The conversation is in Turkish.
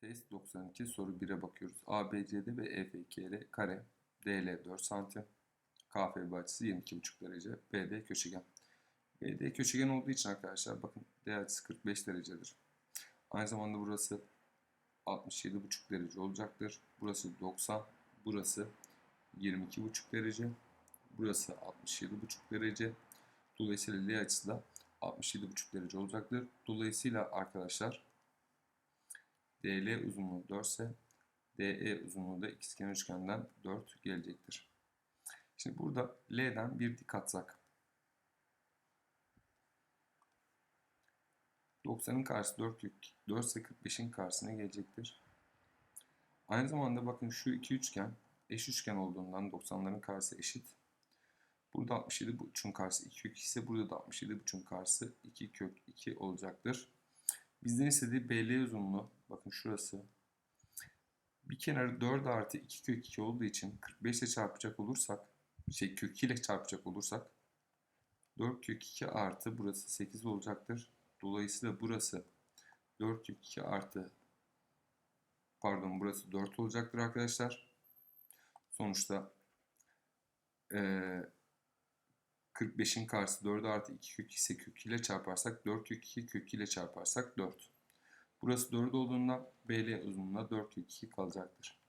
Test 92 soru 1'e bakıyoruz. ABCD ve EFKL kare, DL 4 santim, KF açısı 22,5 derece, BD köşegen. BD köşegen olduğu için arkadaşlar bakın D açısı 45 derecedir. Aynı zamanda burası 67,5 derece olacaktır. Burası 90, burası 22,5 derece, burası 67,5 derece. Dolayısıyla L açısı da 67,5 derece olacaktır. Dolayısıyla arkadaşlar DL uzunluğu 4 ise DE uzunluğu da ikizkenar üçgenden 4 gelecektir. Şimdi burada L'den bir dik atsak 90'ın karşısı 4 kök 4 ise 45'in karşısına gelecektir. Aynı zamanda bakın şu iki üçgen eş üçgen olduğundan 90'ların karşısı eşit. Burada 67,5'un karşısı 2 kök 2 ise burada da 67,5'un karşısı 2 kök 2 olacaktır. Bizden istediği BL uzunluğu bakın şurası. Bir kenarı 4 artı 2 kök 2 olduğu için 45 ile çarpacak olursak şey kök 2 ile çarpacak olursak 4 kök 2 artı burası 8 olacaktır. Dolayısıyla burası 4 kök 2 artı pardon burası 4 olacaktır arkadaşlar. Sonuçta eee 45'in karşısı 4 artı 2 kök ise kök 2 ile çarparsak 4 kök 2 kök 2 ile çarparsak 4. Burası 4 olduğundan BL uzunluğuna 4 kök 2 kalacaktır.